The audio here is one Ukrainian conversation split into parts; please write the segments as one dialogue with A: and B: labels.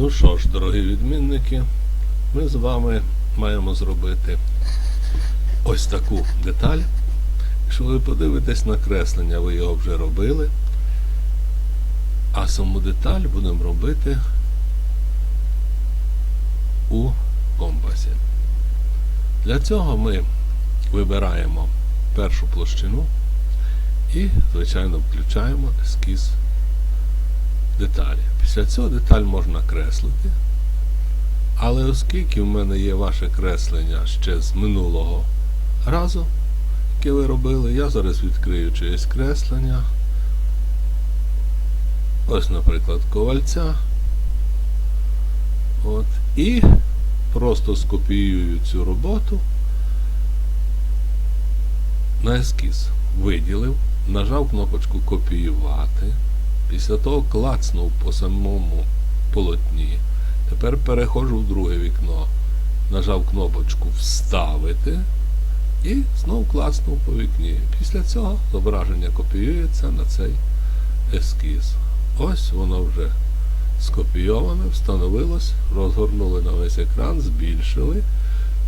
A: Ну що ж, дорогі відмінники, ми з вами маємо зробити ось таку деталь. Якщо ви подивитесь на креслення, ви його вже робили. А саму деталь будемо робити у компасі. Для цього ми вибираємо першу площину і, звичайно, включаємо ескіз деталі. Після цього деталь можна креслити. Але оскільки в мене є ваше креслення ще з минулого разу, яке ви робили, я зараз відкрию чиєсь креслення. Ось, наприклад, ковальця. От. І просто скопіюю цю роботу на ескіз. Виділив, нажав кнопочку копіювати. Після того клацнув по самому полотні. Тепер переходжу в друге вікно. Нажав кнопочку Вставити і знову клацнув по вікні. Після цього зображення копіюється на цей ескіз. Ось воно вже скопійоване, встановилось, розгорнули на весь екран, збільшили,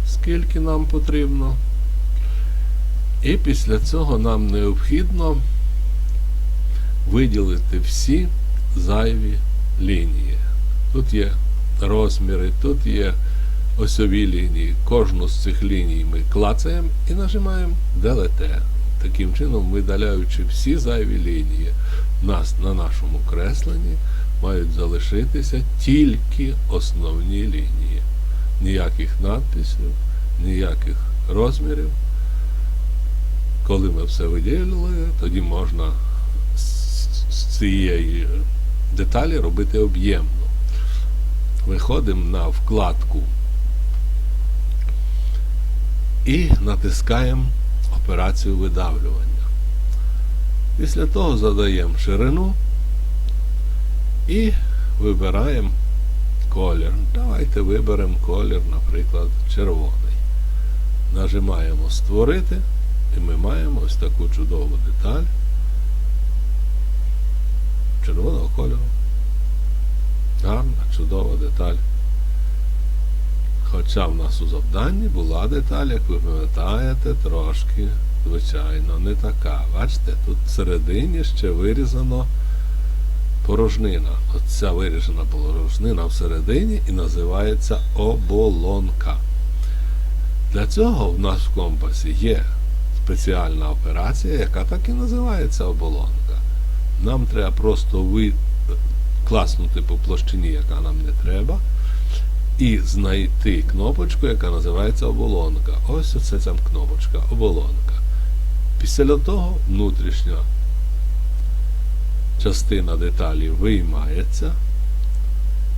A: скільки нам потрібно. І після цього нам необхідно виділити всі зайві лінії. Тут є розміри, тут є осьові лінії. Кожну з цих ліній ми клацаємо і нажимаємо Delete. Таким чином, видаляючи всі зайві лінії, нас на нашому кресленні мають залишитися тільки основні лінії. Ніяких надписів, ніяких розмірів. Коли ми все виділили, тоді можна цієї деталі робити об'ємно. Виходимо на вкладку і натискаємо операцію видавлювання. Після того задаємо ширину і вибираємо колір. Давайте виберемо колір, наприклад, червоний. Нажимаємо Створити і ми маємо ось таку чудову деталь червоного кольору. Гарна, чудова деталь. Хоча в нас у завданні була деталь, як ви пам'ятаєте, трошки, звичайно, не така. Бачите, тут всередині ще вирізано порожнина. Оця вирізана порожнина всередині і називається оболонка. Для цього в нас в компасі є спеціальна операція, яка так і називається оболонка. Нам треба просто ви... класнути по площині, яка нам не треба, і знайти кнопочку, яка називається оболонка. Ось оце ця кнопочка оболонка. Після того внутрішня частина деталі виймається.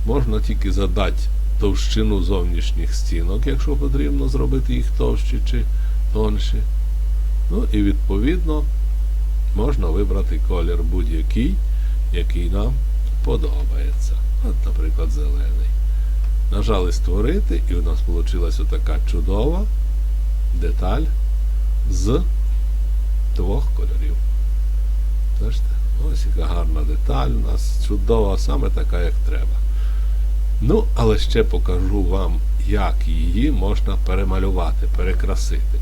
A: Можна тільки задати товщину зовнішніх стінок, якщо потрібно зробити їх товщі чи тонші. Ну і відповідно можна вибрати колір будь-який, який нам подобається. От, наприклад, зелений. Нажали створити, і у нас вийшла така чудова деталь з двох кольорів. Бачите? Ось яка гарна деталь у нас чудова, саме така, як треба. Ну, але ще покажу вам, як її можна перемалювати, перекрасити.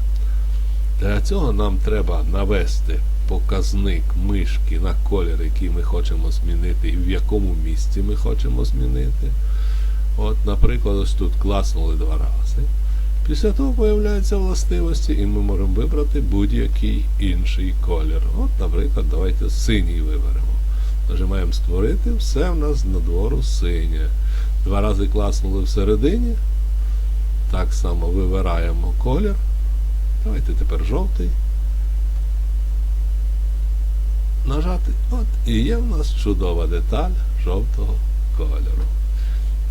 A: Для цього нам треба навести показник мишки на колір, який ми хочемо змінити, і в якому місці ми хочемо змінити. От, Наприклад, ось тут класнули два рази. Після того з'являються властивості, і ми можемо вибрати будь-який інший колір. От, наприклад, давайте синій виберемо. Нажимаємо створити, все в нас надвору синє. Два рази класнули всередині. Так само вибираємо колір. Давайте тепер жовтий. Нажати. От, і є в нас чудова деталь жовтого кольору.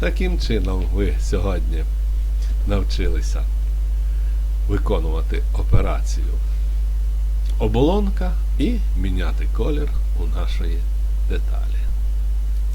A: Таким чином ви сьогодні навчилися виконувати операцію оболонка і міняти колір у нашої деталі.